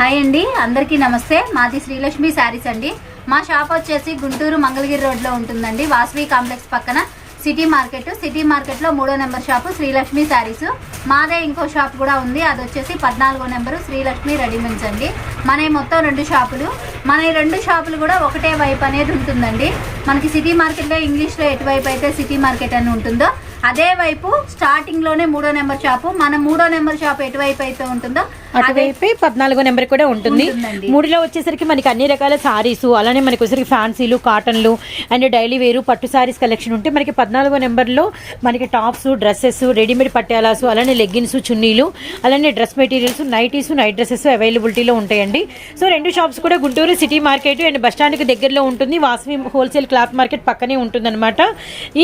Hi అండి అందరికీ నమస్తే. మాది శ్రీలక్ష్మి శారీస్ అండి. మా షాప్ వచ్చేసి గుంటూరు మంగళగిరి రోడ్లో ఉంటుందండి. వాసవి కాంప్లెక్స్ పక్కన సిటీ మార్కెట్. సిటీ మార్కెట్లో మూడో నెంబర్ షాపు శ్రీలక్ష్మి శారీస్. మాదే ఇంకో షాప్ కూడా ఉంది. అది వచ్చేసి పద్నాలుగో నెంబరు శ్రీలక్ష్మి రెడీమేడ్స్ అండి. మన మొత్తం రెండు షాపులు. మన ఈ రెండు షాపులు కూడా ఒకటే వైపు అనేది ఉంటుందండి. మనకి సిటీ మార్కెట్లో ఇంగ్లీష్లో ఎటువైపు అయితే సిటీ మార్కెట్ అని ఉంటుందో అదే వైపు స్టార్టింగ్లోనే మూడో నెంబర్ షాపు. మన మూడో నెంబర్ షాప్ ఎటువైపు అయితే ఉంటుందో అటువైపు పద్నాలుగో నెంబర్ కూడా ఉంటుంది. మూడులో వచ్చేసరికి మనకి అన్ని రకాల సారీస్ అలానే మనకి వచ్చేసరికి ఫ్యాన్సీలు కాటన్లు అండ్ డైలీ వేరు పట్టు సారీస్ కలెక్షన్ ఉంటే మనకి పద్నాలుగో నెంబర్లో మనకి టాప్స్ డ్రెస్సెస్ రెడీమేడ్ పట్యాలాస్ అలానే లెగ్గిన్స్ చున్నీలు అలానే dress materials nighties night dresses అవైలబిలిటీలో ఉంటాయండి. సో రెండు షాప్స్ కూడా Guntur city market and bus స్టాండ్కి దగ్గరలో ఉంటుంది. వాసవి హోల్సేల్ క్లాత్ మార్కెట్ పక్కనే ఉంటుందన్నమాట.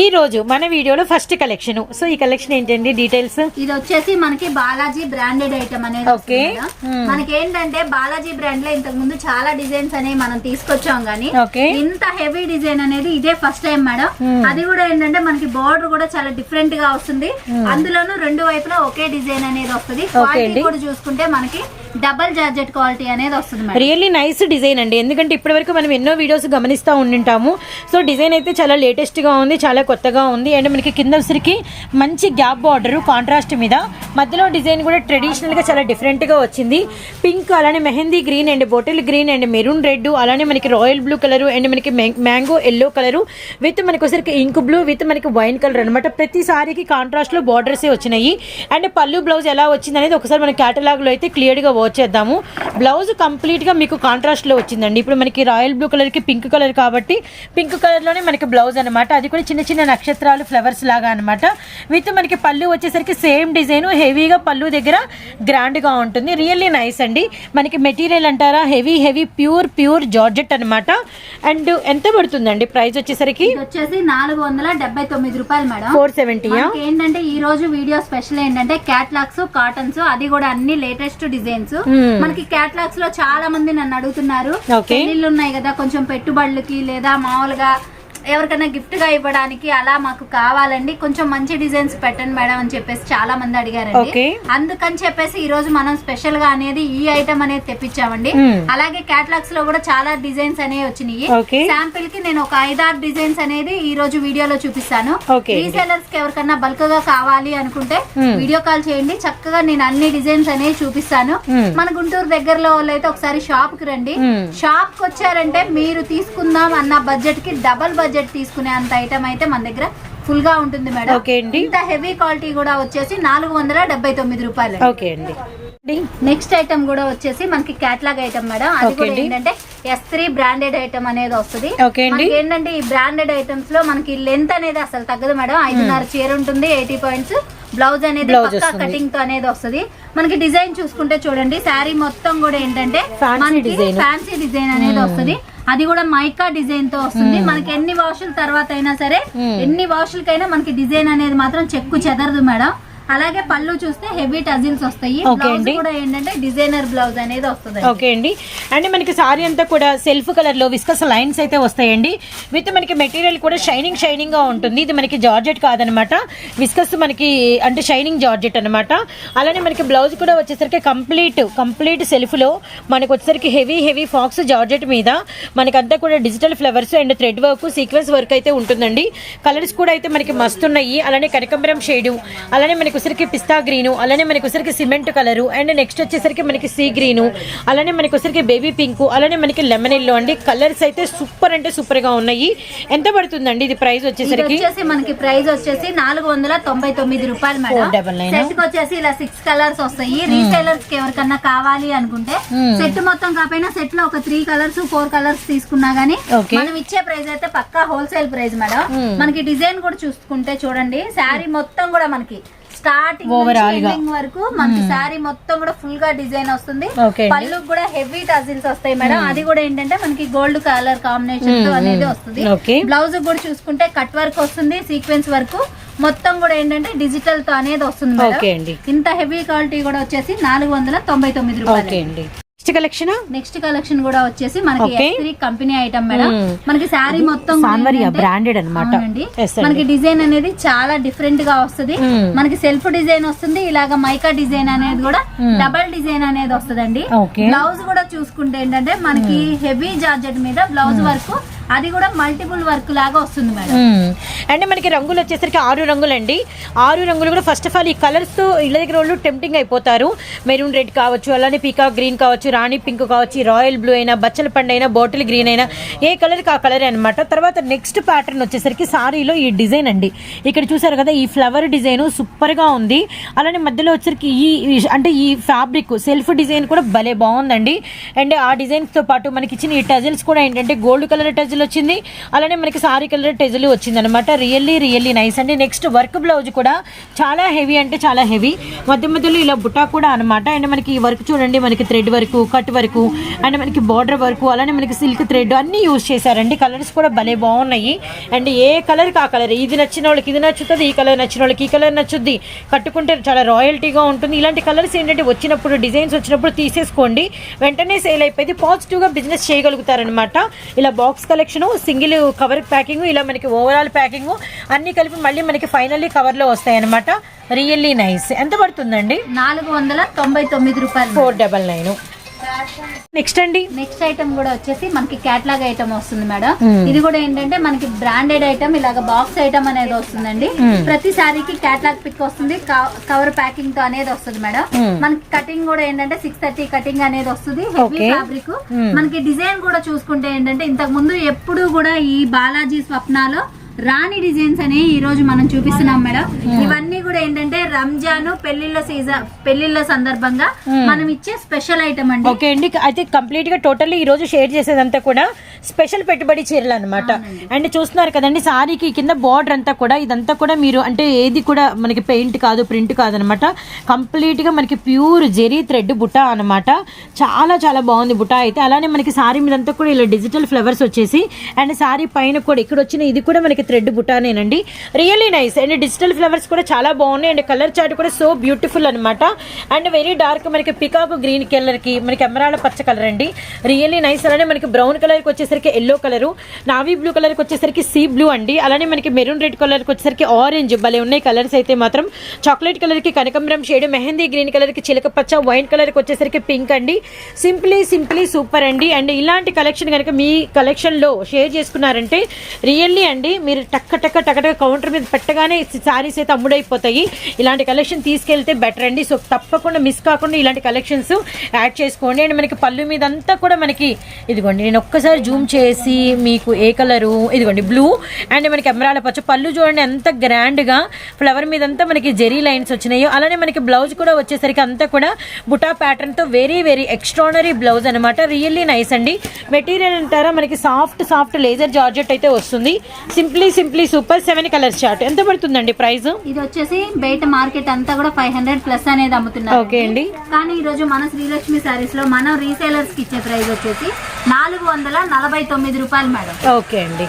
ఈ రోజు మన వీడియోలో ఫస్ట్ కలెక్షన్. సో ఈ కలెక్షన్ ఏంటండి? డీటెయిల్స్? ఇది వచ్చేసి మనకి బాలాజీ బ్రాండెడ్ ఐటమ్ అనేది వస్తుంది Hmm. మనకి ఏంటంటే బాలాజీ బ్రాండ్లో ఇంతకు ముందు చాలా డిజైన్స్ అనేవి మనం తీసుకొచ్చాం గానీ. ఇంత హెవీ డిజైన్ అనేది ఇదే ఫస్ట్ టైం మేడం. అది కూడా ఏంటంటే మనకి బార్డర్ కూడా చాలా డిఫరెంట్గా వస్తుంది అందులోనూ రెండు వైపులా ఒకే డిజైన్ అనేది వస్తుంది క్వాలిటీ. కూడా చూసుకుంటే మనకి డబల్ జార్జెట్ క్వాలిటీ అనేది వస్తుంది రియల్లీ నైస్ డిజైన్ అండి. ఎందుకంటే ఇప్పటివరకు మనం ఎన్నో వీడియోస్ గమనిస్తూ ఉండింటాము. సో డిజైన్ అయితే చాలా లేటెస్ట్గా ఉంది చాలా కొత్తగా ఉంది. అండ్ మనకి కింద ఉసిరికి మంచి గ్యాప్ బార్డర్ కాంట్రాస్ట్ మీద మధ్యలో డిజైన్ కూడా ట్రెడిషనల్గా చాలా డిఫరెంట్గా వచ్చింది. పింక్ అలానే mehndi green and bottle green and maroon red అలానే మనకి రాయల్ బ్లూ కలర్ అండ్ మనకి మ్యాంగో ఎల్లో కలర్ విత్ మనకి వచ్చరికి ఇంక్ బ్లూ విత్ మనకి వైన్ కలర్ అనమాట ప్రతి సారీకి కాంట్రాస్ట్లో బార్డర్సే వచ్చినాయి. అండ్ పళ్ళు బ్లౌజ్ ఎలా వచ్చింది అనేది ఒకసారి మన క్యాటలాగ్లో అయితే క్లియర్గా వాచ్ చేద్దాము బ్లౌజ్ కంప్లీట్గా మీకు కాంట్రాస్ట్లో వచ్చిందండి. ఇప్పుడు మనకి రాయల్ బ్లూ కలర్కి పింక్ కలర్ కాబట్టి పింక్ కలర్లోనే మనకి బ్లౌజ్ అనమాట అది కూడా చిన్న చిన్న నక్షత్రాలు ఫ్లవర్స్ లాగా అనమాట విత్ మనకి పళ్ళు వచ్చేసరికి సేమ్ డిజైన్ హెవీగా పళ్ళు దగ్గర గ్రాండ్గా ఉంటుంది. రియల్లీ నైస్ అండి. మనకి మెటీరియల్ అంటారా? Heavy heavy pure pure georgette అనమాట అండ్ ఎంత పడుతుందండి ప్రైస్ వచ్చేసరికి? వచ్చేసి నాలుగు వందల డెబ్బై తొమ్మిది రూపాయలు మేడం. ఫోర్ మనకి ఏంటంటే ఈ రోజు వీడియో స్పెషల్ ఏంటంటే క్యాట్లాగ్స్ కాటన్స్ అది కూడా అన్ని లేటెస్ట్ డిజైన్స్ Hmm. మనకి క్యాట్లాగ్స్లో చాలా మంది నన్ను అడుగుతున్నారు. పెళ్ళిళ్ళు ఉన్నాయి కదా కొంచెం పెట్టుబడులకి లేదా మామూలుగా ఎవరికైనా గిఫ్ట్గా ఇవ్వడానికి అలా మాకు కావాలండి కొంచెం మంచి డిజైన్స్ పెట్టండి మేడం అని చెప్పేసి చాలా మంది అడిగారండి. అందుకని చెప్పేసి ఈ రోజు మనం స్పెషల్గా అనేది ఈ ఐటమ్ అనేది తెప్పించామండి. అలాగే క్యాట్లాగ్స్లో కూడా చాలా డిజైన్స్ అనేవి వచ్చినాయి. శాంపిల్కి నేను ఒక ఐదారు డిజైన్స్ అనేది ఈ రోజు వీడియోలో చూపిస్తాను. రీసెలర్స్కి ఎవరికన్నా బల్క్గా కావాలి అనుకుంటే. వీడియో కాల్ చేయండి చక్కగా నేను అన్ని డిజైన్స్ అనేవి చూపిస్తాను. మన గుంటూరు దగ్గరలో అయితే ఒకసారి షాప్కి రండి. షాప్కి వచ్చారంటే మీరు తీసుకుందాం అన్న బడ్జెట్కి డబల్ బడ్జెట్ తీసుకునే అంత ఐటమ్ అయితే మన దగ్గర ఫుల్గా ఉంటుంది మేడం. ఓకే అండి. ఇంత హెవీ క్వాలిటీ కూడా వచ్చేసి నాలుగు వందల డెబ్బై తొమ్మిది రూపాయలు ఓకే అండి. నెక్స్ట్ ఐటమ్ కూడా వచ్చేసి మనకి క్యాట్లాగ్ ఐటమ్ మేడం. అది కూడా. ఏంటంటే ఎస్ త్రీ బ్రాండెడ్ ఐటమ్ అనేది వస్తుంది. ఏంటంటే ఈ బ్రాండెడ్ ఐటమ్స్లో మనకి లెంత్ అనేది అసలు తగ్గదు మేడం. ఐదున్నర చీర ఉంటుంది ఎయిటీ పాయింట్స్ బ్లౌజ్ అనేది. కటింగ్తో అనేది వస్తుంది. మనకి డిజైన్ చూసుకుంటే చూడండి శారీ మొత్తం కూడా ఏంటంటే. ఫ్యాన్సీ డిజైన్ అనేది వస్తుంది. అది కూడా మైకా డిజైన్తో వస్తుంది. మనకి ఎన్ని వాషుల తర్వాత అయినా సరే. ఎన్ని వాషులకైనా మనకి డిజైన్ అనేది మాత్రం చెక్కు చెదరదు మేడం. అలాగే పళ్ళు చూస్తే హెవీ టజిల్స్ వస్తాయి. బ్లౌజ్. కూడా ఏంటంటే డిజైనర్ బ్లౌజ్ అనేది వస్తుంది ఓకే అండి. అండ్ మనకి సారీ అంతా కూడా సెల్ఫ్ కలర్లో విస్కస్ లైన్స్ అయితే వస్తాయండి. విత్ మనకి మెటీరియల్ కూడా షైనింగ్ షైనింగ్గా ఉంటుంది. ఇది మనకి జార్జెట్ కాదనమాట. విస్కస్ మనకి అంటే షైనింగ్ జార్జెట్ అనమాట అలానే మనకి బ్లౌజ్ కూడా వచ్చేసరికి కంప్లీట్ కంప్లీట్ సెల్ఫ్లో మనకి వచ్చేసరికి హెవీ హెవీ ఫాక్స్ జార్జెట్ మీద మనకంతా కూడా digital flowers and thread work sequence work అయితే ఉంటుందండి. కలర్స్ కూడా అయితే మనకి మస్తున్నాయి అలానే కనకంబరం షేడు అలానే మనకి వచ్చరికి పిస్తా గ్రీను అలానే మనకి వచ్చరికి సిమెంట్ కలరు అండ్ నెక్స్ట్ వచ్చేసరికి మనకి సీ గ్రీను అలానే మనకి వచ్చరికి బేబీ పింక్ అలానే మనకి లెమన్ ఎల్లో అండి కలర్స్ అయితే సూపర్ అంటే సూపర్గా ఉన్నాయి ఎంత పడుతుందండి ఇది ప్రైస్ వచ్చేసరికి వచ్చేసి మనకి ప్రైస్ వచ్చేసి నాలుగు వందల తొంభై తొమ్మిది రూపాయలు మేడం 499. సెట్ వచ్చేసి ఇలా సిక్స్ కలర్స్ వస్తాయి రీసేలర్స్కి ఎవరికన్నా కావాలి అనుకుంటే Hmm. సెట్ మొత్తం కాకపోయినా సెట్లో ఒక త్రీ కలర్స్ ఫోర్ కలర్స్ తీసుకున్నా గానీ. మనం ఇచ్చే ప్రైస్ అయితే పక్కా హోల్సేల్ ప్రైస్ మేడం Hmm. మనకి డిజైన్ కూడా చూసుకుంటే చూడండి శారీ మొత్తం కూడా మనకి స్టార్టింగ్. ఎండింగ్ వరకు మనకి శారీ మొత్తం కూడా ఫుల్గా డిజైన్ వస్తుంది. పళ్ళు కూడా హెవీ టజిల్స్ వస్తాయి మేడం. అది కూడా ఏంటంటే మనకి గోల్డ్ కలర్ కాంబినేషన్తో Hmm, అనేది hmm. వస్తుంది. బ్లౌజ్ కూడా చూసుకుంటే కట్ వర్క్ వస్తుంది సీక్వెన్స్ వర్క్ మొత్తం కూడా ఏంటంటే డిజిటల్తో అనేది వస్తుంది ఇంత హెవీ క్వాలిటీ కూడా వచ్చేసి నాలుగు వందల తొంభై తొమ్మిది రూపాయలు. నెక్స్ట్ కలెక్షన్ నెక్స్ట్ కలెక్షన్ కూడా వచ్చేసి మనకి కంపెనీ ఐటమ్ మేడం Hmm. మనకి శారీ మొత్తం. Yes అండి. మనకి డిజైన్ అనేది చాలా డిఫరెంట్గా వస్తుంది Hmm. మనకి సెల్ఫ్ డిజైన్ వస్తుంది ఇలాగ మైకా డిజైన్ అనేది కూడా డబల్ డిజైన్ అనేది వస్తుందండి Okay. బ్లౌజ్ కూడా చూసుకుంటే ఏంటంటే మనకి హెవీ జార్జెట్ మీద బ్లౌజ్ వర్క్ అది కూడా మల్టిపుల్ వర్క్ లాగా వస్తుంది మేడం. అండ్ మనకి రంగులు వచ్చేసరికి ఆరు రంగులు అండి ఆరు రంగులు కూడా ఫస్ట్ ఆఫ్ ఆల్ ఈ కలర్స్తో ఇళ్ళ దగ్గర వాళ్ళు టెంప్టింగ్ అయిపోతారు. మెరూన్ రెడ్ కావచ్చు అలానే పీకా గ్రీన్ కావచ్చు రాణి పింక్ కావచ్చు రాయల్ బ్లూ అయినా బచ్చల పండు అయినా బాటిల్ గ్రీన్ అయినా ఏ కలర్ ఆ కలర్ అనమాట తర్వాత నెక్స్ట్ ప్యాటర్న్ వచ్చేసరికి సారీలో ఈ డిజైన్ అండి. ఇక్కడ చూసారు కదా ఈ ఫ్లవర్ డిజైన్ సూపర్గా ఉంది. అలానే మధ్యలో వచ్చేసరికి ఈ అంటే ఈ ఫ్యాబ్రిక్ సెల్ఫ్ డిజైన్ కూడా భలే బాగుందండి. అండ్ ఆ డిజైన్స్తో పాటు మనకి ఇచ్చిన ఈ టజల్స్ కూడా ఏంటంటే గోల్డ్ కలర్ టజల్ వచ్చింది. అలానే మనకి సారీ కలర్ టెజిల్ వచ్చింది అనమాట రియల్లీ రియల్లీ నైస్ అండి నెక్స్ట్ వర్క్ బ్లౌజ్ కూడా చాలా హెవీ అంటే చాలా హెవీ మధ్య మధ్యలో ఇలా బుటా కూడా అనమాట అండ్ మనకి ఈ వర్క్ చూడండి మనకి థ్రెడ్ వరకు కట్ వరకు అండ్ మనకి బార్డర్ వరకు అలానే మనకి సిల్క్ థ్రెడ్ అన్ని యూజ్ చేశారండి. కలర్స్ కూడా భలే బాగున్నాయి. అండ్ ఏ కలర్ ఆ కలర్ ఇది నచ్చిన వాళ్ళకి ఇది నచ్చుతుంది ఈ కలర్ నచ్చిన వాళ్ళకి ఈ కలర్ నచ్చుద్ది. కట్టుకుంటే చాలా రాయల్టీగా ఉంటుంది. ఇలాంటి కలర్స్ ఏంటంటే వచ్చినప్పుడు డిజైన్స్ వచ్చినప్పుడు తీసేసుకోండి. వెంటనే సేల్ అయిపోయింది. పాజిటివ్గా బిజినెస్ చేయగలుగుతారనమాట ఇలా box collection single cover packing ఇలా మనకి ఓవరాల్ ప్యాకింగ్ అన్ని కలిపి మళ్ళీ మనకి ఫైనల్లీ కవర్లో వస్తాయి అనమాట రియల్లీ నైస్ ఎంత పడుతుందండి? నాలుగు వందల తొంభై తొమ్మిది రూపాయలు. ఫోర్ డబల్ నైన్ నెక్స్ట్ అండి నెక్స్ట్ ఐటమ్ కూడా వచ్చేసి మనకి క్యాట్లాగ్ ఐటమ్ వస్తుంది మేడం Hmm. ఇది కూడా ఏంటంటే మనకి బ్రాండెడ్ ఐటమ్ ఇలాగ బాక్స్ ఐటమ్ అనేది వస్తుందండి Hmm. ప్రతి సారీకి క్యాట్లాగ్ పిక్ వస్తుంది కవర్ ప్యాకింగ్తో అనేది వస్తుంది మేడం Hmm. మనకి కటింగ్ కూడా ఏంటంటే సిక్స్ థర్టీ కటింగ్ అనేది వస్తుంది హెవీ. ఫ్యాబ్రిక్. మనకి డిజైన్ కూడా చూసుకుంటే ఏంటంటే ఇంతకు ముందు ఎప్పుడు కూడా ఈ బాలాజీ స్వప్నాలో రాణి డిజైన్స్ అని ఈ రోజు మనం చూపిస్తున్నాం మేడం. ఇవన్నీ కూడా ఏంటంటే రంజాన్ పెళ్ళిళ్ళ సీజన్ పెళ్ళిళ్ళ సందర్భంగా మనం ఇచ్చే స్పెషల్ ఐటమ్ అండి. ఓకే అండి. అయితే కంప్లీట్గా టోటల్లీ ఈ రోజు షేర్ చేసేదంతా కూడా స్పెషల్ పెట్టుబడి చీరలు అనమాట అండ్ చూస్తున్నారు కదండి సారీకి కింద బార్డర్ అంతా కూడా ఇదంతా కూడా మీరు అంటే ఏది కూడా మనకి పెయింట్ కాదు ప్రింట్ కాదు అనమాట కంప్లీట్గా మనకి ప్యూర్ జెరీ థ్రెడ్ బుట్ట అనమాట చాలా చాలా బాగుంది బుట్ట అయితే. అలానే మనకి సారీ మీదంతా కూడా ఇలా డిజిటల్ ఫ్లవర్స్ వచ్చేసి అండ్ సారీ పైన కూడా ఇక్కడ వచ్చిన ఇది కూడా మనకి thread బుటానేనండి really nice and digital flowers కూడా చాలా బాగున్నాయి. అండ్ కలర్ చార్ట్ కూడా సో బ్యూటిఫుల్ అనమాట అండ్ వెరీ డార్క్ మనకి పికాక్ గ్రీన్ కలర్కి మనకి ఎమరాళ్ళ పచ్చ కలర్ అండి. రియల్లీ నైస్ అలానే మనకి బ్రౌన్ కలర్కి వచ్చేసరికి ఎల్లో కలర్ నావీ బ్లూ కలర్కి వచ్చేసరికి సీ బ్లూ అండి. అలానే మనకి మెరూన్ రెడ్ కలర్కి వచ్చేసరికి ఆరెంజ్ భలే ఉన్నాయి కలర్స్ అయితే మాత్రం. చాక్లెట్ కలర్కి కనకంబరం షేడ్ మెహందీ గ్రీన్ కలర్కి చిలక పచ్చ వైన్ కలర్కి వచ్చేసరికి పింక్ అండి. సింప్లీ సింప్లీ సూపర్ అండి. అండ్ ఇలాంటి కలెక్షన్ కనుక మీ కలెక్షన్లో షేర్ చేసుకున్నారంటే రియల్లీ అండి మీరు టక్క టక్క టక్కటక్క కౌంటర్ మీద పెట్టగానే సారీస్ అయితే అమ్ముడైపోతాయి. ఇలాంటి కలెక్షన్ తీసుకెళ్తే బెటర్ అండి. సో తప్పకుండా మిస్ కాకుండా ఇలాంటి కలెక్షన్స్ యాడ్ చేసుకోండి. అండ్ మనకి పళ్ళు మీద అంతా కూడా మనకి ఇదిగోండి నేను ఒక్కసారి జూమ్ చేసి మీకు ఏ కలరు ఇదిగోండి బ్లూ. అండ్ మనకి ఎమరాల పచ్చ పళ్ళు చూడండి ఎంత గ్రాండ్గా. ఫ్లవర్ మీద అంతా మనకి జెరీ లైన్స్ వచ్చినాయో అలానే మనకి బ్లౌజ్ కూడా వచ్చేసరికి అంతా కూడా బుటా ప్యాటర్న్తో వెరీ వెరీ ఎక్స్ట్రానరీ బ్లౌజ్ అనమాట రియల్లీ నైస్ అండి. మెటీరియల్ అంటారా మనకి సాఫ్ట్ సాఫ్ట్ లేజర్ జార్జెట్ అయితే వస్తుంది. Simply simply super seven colour chart ఎంత పడుతుందండి ప్రైస్? ఇది వచ్చేసి బయట మార్కెట్ అంతా కూడా ఫైవ్ హండ్రెడ్ ప్లస్ అనేది అమ్ముతున్నారు ఓకే అండి. కానీ ఈ రోజు మన శ్రీలక్ష్మి సారీస్లో మనం రీసేలర్స్కి ఇచ్చే ప్రైస్ వచ్చేసి నాలుగు వందల నలభై తొమ్మిది రూపాయలు మేడం. ఓకే అండి.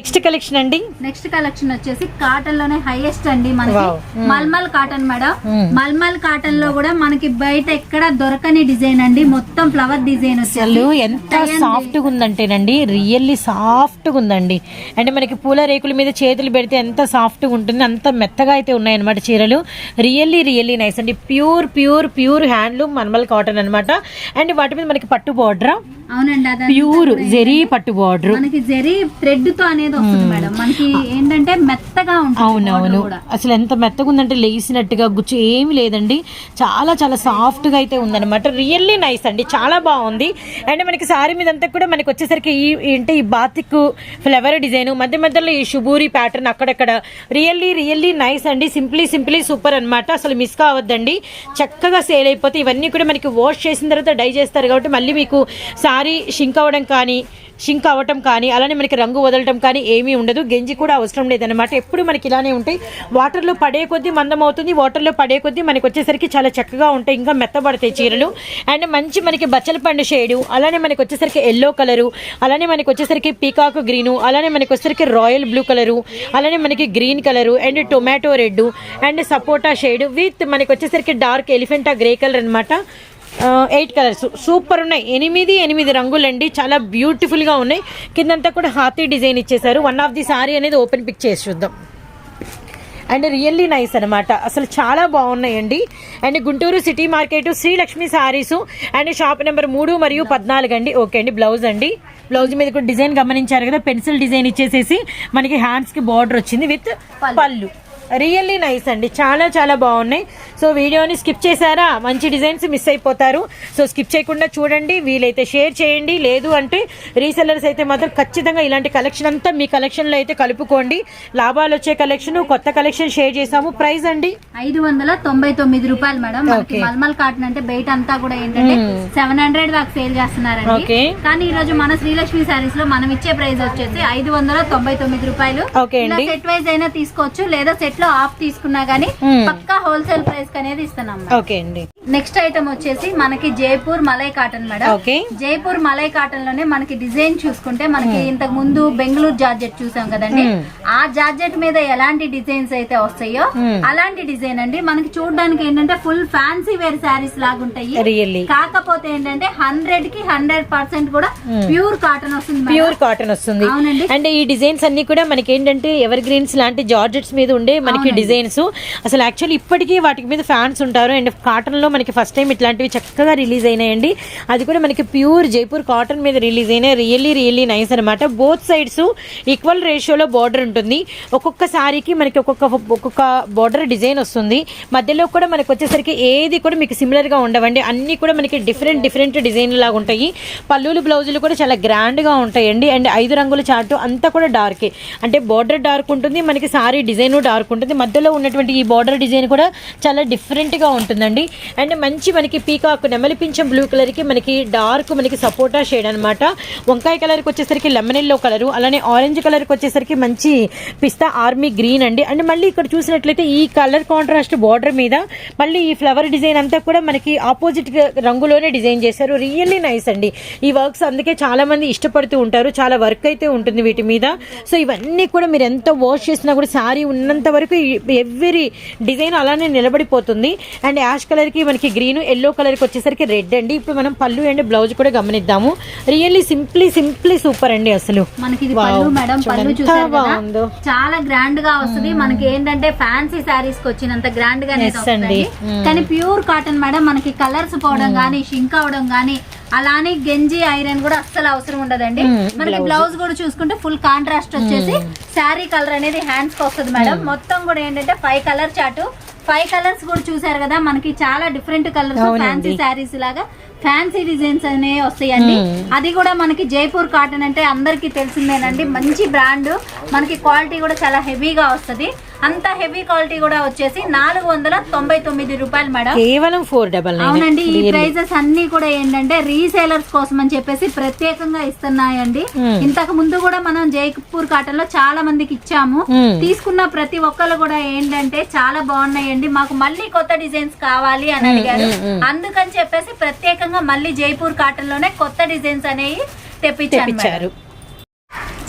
నెక్స్ట్ కలెక్షన్ అండి? నెక్స్ట్ కలెక్షన్ వచ్చేసి కాటన్లోనే హైయెస్ట్ అండి మనకి. Hmm. Mulmul cotton madam. Hmm. Mulmul కాటన్లో కూడా మనకి బయట ఎక్కడ దొరకని డిజైన్ అండి. మొత్తం ఫ్లవర్ డిజైన్ అసలు వచ్చేసి ఎంత సాఫ్ట్గా ఉందంటేనండి రియల్లీ సాఫ్ట్గా ఉందండి అంటే మనకి పూల రేకుల మీద చేతులు పెడితే ఎంత సాఫ్ట్గా ఉంటుంది అంత మెత్తగా అయితే ఉన్నాయన్నమాట చీరలు. రియల్లీ రియల్లీ నైస్ అండి. Pure pure pure handloom mulmul cotton అన్నమాట. అండ్ వాటి మీద మనకి పట్టు బార్డర్? అవునండి ప్యూర్ జెరీ పట్టు బార్డర్. మనకి జరీ థ్రెడ్తో అనేది వస్తుంది మేడం. మనకి ఏంటంటే మెత్తగా ఉంటుంది అవునవును. అసలు ఎంత మెత్తగా ఉందంటే లేసినట్టుగా గుచ్చు ఏమీ లేదండి. చాలా చాలా సాఫ్ట్గా అయితే ఉందన్నమాట. రియల్లీ నైస్ అండి. చాలా బాగుంది. అండ్ మనకి సారీ మీద అంతా కూడా మనకి వచ్చేసరికి ఈ ఏంటి ఈ బాతిక్ ఫ్లవర్ డిజైన్ మధ్య మధ్యలో ఈ షుబూరి ప్యాటర్న్ అక్కడక్కడ. రియల్లీ రియల్లీ నైస్ అండి. సింప్లీ సింప్లీ సూపర్ అన్నమాట. అసలు మిస్ కావద్దండి. చక్కగా సేల్ అయిపోతే ఇవన్నీ కూడా మనకి వాష్ చేసిన తర్వాత డై చేస్తారు కాబట్టి మళ్ళీ మీకు సారీ షింక్ అవ్వడం కానీ షింక్ అవ్వటం కానీ అలానే మనకి రంగు వదలటం కానీ ఏమీ ఉండదు. గెంజి కూడా అవసరం లేదనమాట ఎప్పుడు మనకి ఇలానే ఉంటాయి. వాటర్లో పడే కొద్దీ మందం అవుతుంది వాటర్లో పడే కొద్దీ మనకి వచ్చేసరికి చాలా చక్కగా ఉంటాయి. ఇంకా మెత్తబడతాయి చీరలు. అండ్ మంచి మనకి బచ్చల పండు షేడు. అలానే మనకి వచ్చేసరికి ఎల్లో కలరు. అలానే మనకి వచ్చేసరికి పీకాక్ గ్రీను. అలానే మనకి వచ్చేసరికి రాయల్ బ్లూ కలరు. అలానే మనకి green colour. And tomato red and sapota shade. With మనకి వచ్చేసరికి డార్క్ ఎలిఫెంటా గ్రే కలర్ అనమాట ఎయిట్ కలర్స్ సూపర్ ఉన్నాయి. ఎనిమిది ఎనిమిది రంగులండి. చాలా బ్యూటిఫుల్గా ఉన్నాయి. కిందంతా కూడా హాతీ డిజైన్ ఇచ్చేసారు వన్ ఆఫ్ ది సారీ అనేది ఓపెన్ పిక్ చేసి చూద్దాం. అండ్ రియల్లీ నైస్ అనమాట అసలు చాలా బాగున్నాయండి. And Guntur city market Srilakshmi saris and shop number మూడు మరియు పద్నాలుగు అండి. ఓకే అండి. బ్లౌజ్ అండి. బ్లౌజ్ మీద కూడా డిజైన్ గమనించారు కదా. పెన్సిల్ డిజైన్ ఇచ్చేసేసి మనకి హ్యాండ్స్కి బార్డర్ వచ్చింది విత్ పళ్ళు. రియల్లీ నైస్ అండి. చాలా చాలా బాగున్నాయి. సో వీడియోని స్కిప్ చేశారా? మంచి డిజైన్స్ మిస్ అయిపోతారు. సో స్కిప్ చేయకుండా చూడండి. వీలైతే షేర్ చేయండి. లేదు అంటే రీసెల్లర్స్ అయితే మాత్రం ఖచ్చితంగా ఇలాంటి కలెక్షన్ అంతా మీ కలెక్షన్లో అయితే కలుపుకోండి. లాభాలు వచ్చే కలెక్షన్ కొత్త కలెక్షన్ షేర్ చేసాము ప్రైస్ అండి? ఐదు వందల తొంభై తొమ్మిది రూపాయలు మేడం. మల్మల్ కాటన్ అంటే బయట అంతా కూడా ఏంటంటే సెవెన్ హండ్రెడ్ దాకా సేల్ చేస్తున్నారండి. కానీ ఈ రోజు మన శ్రీలక్ష్మి సారీస్లో మనం ఇచ్చే ప్రైస్ వచ్చేసి ఐదు వందల తొంభై తొమ్మిది రూపాయలు. సెట్ వైజ్ అయినా తీసుకోవచ్చు. లేదా సెట్ లో ఆఫ్ తీసుకున్నా గానీ. పక్కా హోల్సేల్ ప్రైస్ అనేది ఇస్తున్నాం. ఓకే అండి నెక్స్ట్ ఐటమ్ వచ్చేసి మనకి Jaipur malai cotton madam. Okay. Jaipur malai కాటన్లోనే మనకి డిజైన్ చూసుకుంటే మనకి ఇంతకు ముందు బెంగళూరు జార్జెట్ చూసాం కదండి. Hmm. ఆ జార్జెట్ మీద ఎలాంటి డిజైన్స్ అయితే వస్తాయో Hmm. అలాంటి డిజైన్ అండి. మనకి చూడడానికి ఏంటంటే ఫుల్ ఫ్యాన్సీ వేర్ శారీస్ లాగా ఉంటాయి రియల్లీ కాకపోతే ఏంటంటే హండ్రెడ్కి హండ్రెడ్ పర్సెంట్ కూడా ప్యూర్ కాటన్ వస్తుంది. ప్యూర్ కాటన్ వస్తుంది. అవునండి. అండ్ ఈ డిజైన్స్ అన్ని కూడా మనకి ఏంటంటే ఎవర్ గ్రీన్స్ లాంటి జార్జెట్స్ మీద ఉండే మనకి. డిజైన్స్. అసలు యాక్చువల్లీ ఇప్పటికీ వాటికి మీద ఫ్యాన్స్ ఉంటారు. అండ్ కాటన్లో మనకి ఫస్ట్ టైం ఇట్లాంటివి చక్కగా రిలీజ్ అయినాయండి. అది కూడా మనకి ప్యూర్ జైపూర్ కాటన్ మీద రిలీజ్ అయినాయి. రియల్లీ రియల్లీ నైస్ అనమాట బోత్ సైడ్స్ ఈక్వల్ రేషియోలో బార్డర్ ఉంటుంది. ఒక్కొక్క సారీకి మనకి ఒక్కొక్క ఒక్కొక్క బార్డర్ డిజైన్ వస్తుంది. మధ్యలో కూడా మనకి వచ్చేసరికి ఏది కూడా మీకు సిమిలర్గా ఉండవండి. అన్ని కూడా మనకి డిఫరెంట్ డిఫరెంట్ డిజైన్ లాగా ఉంటాయి. పల్లూలు బ్లౌజులు కూడా చాలా గ్రాండ్గా ఉంటాయండి. అండ్ ఐదు రంగుల చార్ట్ అంతా కూడా డార్కే అంటే బార్డర్ డార్క్ ఉంటుంది. మనకి సారీ డిజైన్ డార్క్ ఉంటుంది. మధ్యలో ఉన్నటువంటి ఈ బార్డర్ డిజైన్ కూడా చాలా డిఫరెంట్గా ఉంటుందండి. అండ్ మంచి మనకి పీకాక్ నెమలి పింఛం బ్లూ కలర్కి మనకి డార్క్ మనకి సపోటా షేడ్ అనమాట వంకాయ కలర్కి వచ్చేసరికి లెమన్ ఎల్లో కలర్ అలానే ఆరెంజ్ కలర్కి వచ్చేసరికి మంచి పిస్తా ఆర్మీ గ్రీన్ అండి. అండ్ మళ్ళీ ఇక్కడ చూసినట్లయితే ఈ కలర్ కాంట్రాస్ట్ బార్డర్ మీద మళ్ళీ ఈ ఫ్లవర్ డిజైన్ అంతా కూడా మనకి ఆపోజిట్ రంగులోనే డిజైన్ చేశారు. రియల్లీ నైస్ అండి. ఈ వర్క్స్ అందుకే చాలా మంది ఇష్టపడుతూ ఉంటారు. చాలా వర్క్ అయితే ఉంటుంది వీటి మీద. సో ఇవన్నీ కూడా మీరు ఎంత వాష్ చేసినా కూడా సారీ ఉన్నంత వరకు ఎవ్రీ డిజైన్ అలానే నిలబడిపోతుంది. అండ్ యాష్ కలర్కి మనకి గ్రీన్ ఎల్లో కలర్కి వచ్చేసరికి రెడ్ అండి. ఇప్పుడు మనం పళ్ళు అండ్ బ్లౌజ్ కూడా గమనిద్దాము. రియల్లీ సింప్లీ సింప్లీ సూపర్ అండి అసలు. మనకి ఇది. పళ్ళు మేడం పళ్ళు చూసారు కదా. చాలా గ్రాండ్గా వస్తుంది. మనకి ఏంటంటే ఫ్యాన్సీ శారీస్కి వచ్చినంత గ్రాండ్గా. Hmm. కానీ ప్యూర్ కాటన్ మేడం మనకి కలర్స్ పోవడం గానీ షింక్ అవడం గానీ అలానే గెంజి ఐరన్ కూడా అస్సలు అవసరం ఉండదండి. Hmm, మనకి బ్లౌజ్ కూడా చూసుకుంటే ఫుల్ కాంట్రాస్ట్ వచ్చేసి శారీ కలర్ అనేది హ్యాండ్స్కి వస్తుంది మేడం. Hmm. మొత్తం కూడా ఏంటంటే five colour chart five colours కూడా చూసారు కదా మనకి చాలా డిఫరెంట్ కలర్స్. ఫ్యాన్సీ శారీస్ లాగా ఫ్యాన్సీ డిజైన్స్ అనేవి వస్తాయండి. అది కూడా మనకి జైపూర్ కాటన్ అంటే అందరికీ తెలిసిందేనండి. మంచి బ్రాండ్ మనకి క్వాలిటీ కూడా చాలా హెవీగా వస్తది. అంత హెవీ క్వాలిటీ కూడా వచ్చేసి నాలుగు వందల తొంభై తొమ్మిది రూపాయలు మేడం. కేవలం ఫోర్ డబల్ అవునండి ఈ ప్రైజెస్ అన్ని కూడా ఏంటంటే రీసేలర్స్ కోసం అని చెప్పేసి ప్రత్యేకంగా ఇస్తున్నాయండి. Hmm. ఇంతకు ముందు కూడా మనం జైపూర్ కాటన్లో చాలా మందికి ఇచ్చాము. Hmm. తీసుకున్న ప్రతి ఒక్కరు కూడా ఏంటంటే చాలా బాగున్నాయండి. మాకు మళ్ళీ కొత్త డిజైన్స్ కావాలి అని అడిగారు. అందుకని చెప్పేసి ప్రత్యేకంగా మళ్ళీ జైపూర్ కాటన్లోనే కొత్త డిజైన్స్ అనేవి తెప్పించారు.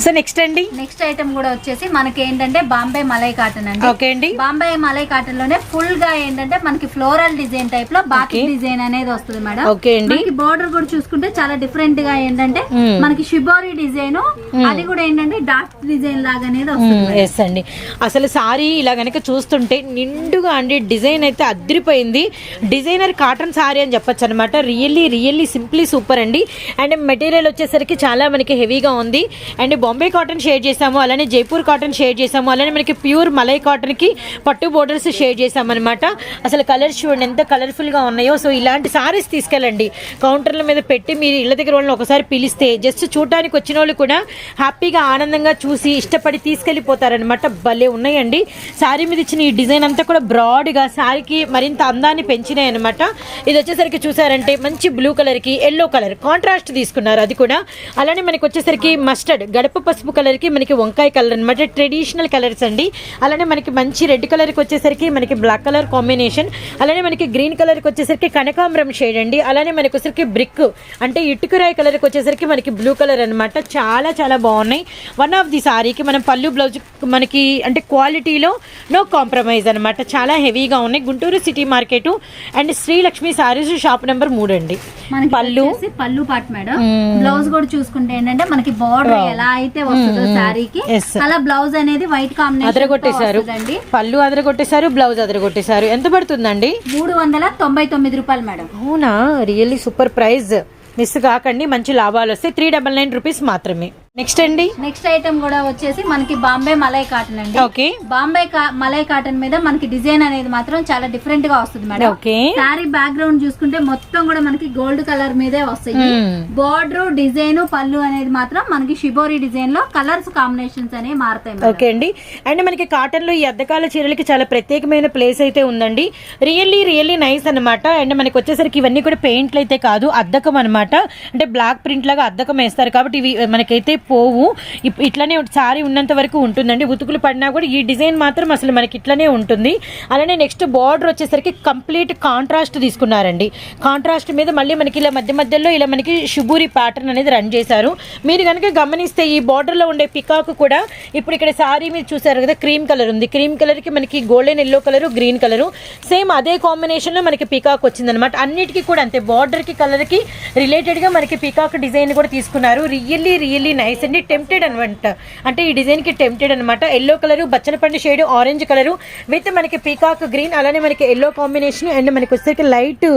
సో నెక్స్ట్ అండి? నెక్స్ట్ ఐటమ్ కూడా వచ్చేసి మనకి ఏంటంటే బాంబే మలై కాటన్ అండి. ఓకే అండి. బాంబే మలై కాటన్లోనే ఫుల్గా ఏంటంటే మనకి ఫ్లోరల్ డిజైన్ టైప్లో బాతిక్ డిజైన్ అనేది వస్తుంది మేడం. ఓకే అండి. మనకి బోర్డర్ కూడా చూసుకుంటే చాలా డిఫరెంట్గా ఏంటంటే Hmm. మనకి షిబోరి డిజైన్ అది కూడా ఏంటంటే డార్క్ డిజైన్ లాగా అనేది వస్తుంది ఎస్ అండి. అసలు సారీ ఇలా గనక చూస్తుంటే నిండుగా అండి డిజైన్ అయితే అదిరిపోయింది డిజైనర్ కాటన్ సారీ అని చెప్పొచ్చు అనమాట రియల్లీ రియల్లీ సింప్లీ సూపర్ అండి. అండ్ మెటీరియల్ వచ్చేసరికి చాలా మనకి హెవీగా ఉంది. అండ్ బాంబే కాటన్ షేర్ చేసాము అలానే జైపూర్ కాటన్ షేర్ చేసాము అలానే మనకి ప్యూర్ మలై కాటన్కి పట్టు బోర్డర్స్ షేర్ చేసాము అనమాట అసలు కలర్స్ చూడండి ఎంత కలర్ఫుల్గా ఉన్నాయో. సో ఇలాంటి సారీస్ తీసుకెళ్ళండి. కౌంటర్ల మీద పెట్టి మీరు ఇళ్ళ దగ్గర వాళ్ళని ఒకసారి పిలిస్తే జస్ట్ చూడటానికి వచ్చిన వాళ్ళు కూడా హ్యాపీగా ఆనందంగా చూసి ఇష్టపడి తీసుకెళ్ళిపోతారనమాట భలే ఉన్నాయండి. శారీ మీద ఇచ్చిన ఈ డిజైన్ అంతా కూడా బ్రాడ్గా శారీకి మరింత అందాన్ని పెంచినాయి అనమాట ఇది వచ్చేసరికి చూసారంటే మంచి బ్లూ కలర్కి ఎల్లో కలర్ కాంట్రాస్ట్ తీసుకున్నారు అది కూడా. అలానే మనకి వచ్చేసరికి మస్టర్డ్ గడప వేప పసుపు కలర్కి మనకి వంకాయ కలర్ అనమాట ట్రెడిషనల్ కలర్స్ అండి. అలానే మనకి మంచి రెడ్ కలర్కి వచ్చేసరికి మనకి బ్లాక్ కలర్ కాంబినేషన్. అలానే మనకి గ్రీన్ కలర్కి వచ్చేసరికి కనకాంబరం షేడ్ అండి. అలానే మనకి వచ్చేసరికి బ్రిక్ అంటే ఇటుకరాయి కలర్కి వచ్చేసరికి మనకి బ్లూ కలర్ అనమాట చాలా చాలా బాగున్నాయి. వన్ ఆఫ్ ది సారీకి మనం పళ్ళు బ్లౌజ్ మనకి అంటే క్వాలిటీలో నో కాంప్రమైజ్ అనమాట చాలా హెవీగా ఉన్నాయి. Guntur city market and Srilakshmi saris shop number మూడు అండి. పళ్ళు. పళ్ళు పాట్ మేడం. బ్లౌజ్ కూడా చూసుకుంటే ఏంటంటే మనకి బార్డర్. ఎలా అయితే వస్తుందో. శారీకి. అలా బ్లౌజ్ అనేది వైట్ కాంబినేషన్ అదరగొట్టేశారు పళ్ళు అదరగొట్టేశారు బ్లౌజ్ అదరగొట్టేశారు ఎంత పడుతుందండి? మూడు వందల తొంభై తొమ్మిది రూపాయలు మేడం. అవునా? రియల్లీ సూపర్ ప్రైస్ మిస్ కాకండి మంచి లాభాలు వస్తాయి. త్రీ డబల్ నైన్ రూపీస్ మాత్రమే. నెక్స్ట్ అండి? నెక్స్ట్ ఐటమ్ కూడా వచ్చేసి మనకి బాంబే మలై కాటన్ అండి. ఓకే. బాంబే మలై కాటన్ మీద మనకి డిజైన్ అనేది మాత్రం చాలా డిఫరెంట్గా వస్తుంది మేడం. ఓకే. శారీ బ్యాక్గ్రౌండ్ చూసుకుంటే మొత్తం కూడా మనకి గోల్డ్ కలర్ మీదే వస్తాయి. బార్డర్ డిజైన్ పళ్ళు అనేది మాత్రం మనకి షిబోరి డిజైన్లో కలర్స్ కాంబినేషన్స్ అనేవి మారుతాయి. ఓకే అండి. అండ్ మనకి కాటన్లో ఈ అద్దకాల చీరలకి చాలా ప్రత్యేకమైన ప్లేస్ అయితే ఉందండి. రియల్లీ రియల్లీ నైస్ అన్నమాట. అండ్ మనకి వచ్చేసరికి ఇవన్నీ కూడా పెయింట్లు అయితే కాదు అద్దకం అన్నమాట. అంటే బ్లాక్ ప్రింట్ లాగా అద్దకం వేస్తారు. కాబట్టి ఇవి మనకైతే పోవు. ఇప్- ఇట్లానే సారీ ఉన్నంత వరకు ఉంటుందండి. ఉతుకులు పడినా కూడా ఈ డిజైన్ మాత్రం అసలు మనకి ఇట్లానే ఉంటుంది. అలానే నెక్స్ట్ బార్డర్ వచ్చేసరికి కంప్లీట్ కాంట్రాస్ట్ తీసుకున్నారండి. కాంట్రాస్ట్ మీద మళ్ళీ మనకి ఇలా మధ్య మధ్యలో ఇలా మనకి షుబూరి ప్యాటర్న్ అనేది రన్ చేశారు. మీరు కనుక గమనిస్తే ఈ బార్డర్లో ఉండే పికాక్ కూడా ఇప్పుడు ఇక్కడ సారీ మీద చూసారు కదా క్రీమ్ కలర్ ఉంది. క్రీమ్ కలర్కి మనకి golden yellow colour green colour. Same అదే కాంబినేషన్లో మనకి పికాక్ వచ్చిందనమాట అన్నిటికీ కూడా అంతే బార్డర్కి కలర్కి రిలేటెడ్గా మనకి పికాక్ డిజైన్ కూడా తీసుకున్నారు. రియల్లీ రియల్లీ నైస్ అండి టెంప్టెడ్ అనమాట అంటే ఈ డిజైన్కి టెంప్టెడ్ అనమాట ఎల్లో కలర్ బచ్చనపండు షేడ్ ఆరెంజ్ కలర్ విత్ మనకి పీకాక్ గ్రీన్ అలానే మనకి ఎల్లో కాంబినేషన్ అండ్ మనకి వచ్చేసరికి light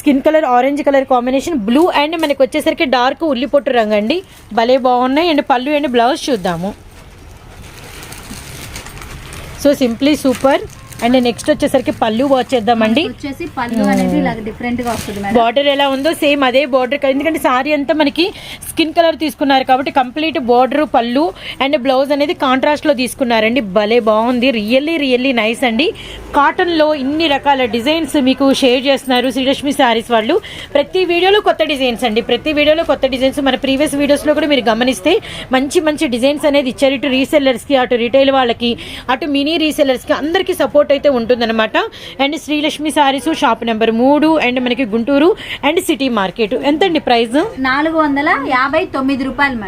skin colour orange colour combination blue and మనకి వచ్చేసరికి డార్క్ ఉల్లిపొట్టు రంగు అండి భలే బాగున్నాయి. అండ్ పళ్ళు అండ్ బ్లౌజ్ చూద్దాము. So simply super and next వచ్చేసరికి పళ్ళు వాచ్ చేద్దామండి. వచ్చేసి పళ్ళు అనేది ఇలా డిఫరెంట్గా వస్తుంది బార్డర్ ఎలా ఉందో సేమ్ అదే బార్డర్ ఎందుకంటే సారీ అంతా మనకి స్కిన్ కలర్ తీసుకున్నారు కాబట్టి కంప్లీట్ బార్డర్ పళ్ళు అండ్ బ్లౌజ్ అనేది కాంట్రాస్ట్లో తీసుకున్నారండి. భలే బాగుంది. రియల్లీ రియల్లీ నైస్ అండి. కాటన్లో ఇన్ని రకాల డిజైన్స్ మీకు షేర్ చేస్తున్నారు శ్రీలక్ష్మి శారీస్ వాళ్ళు. ప్రతి వీడియోలో కొత్త డిజైన్స్ అండి. ప్రతి వీడియోలో కొత్త డిజైన్స్ మన ప్రీవియస్ వీడియోస్లో కూడా మీరు గమనిస్తే మంచి మంచి డిజైన్స్ అనేది ఇచ్చారు. ఇటు రీసెల్లర్స్కి అటు రిటైల్ వాళ్ళకి అటు మినీ రీసెల్లర్స్కి అందరికీ సపోర్ట్ అయితే ఉంటుందన్నమాట. And Srilakshmi saris shop number మూడు అండ్ మనకి గుంటూరు అండ్ సిటీ మార్కెట్. ఎంతండి ప్రైస్? నాలుగు వందల యాభై తొమ్మిది రూపాయలు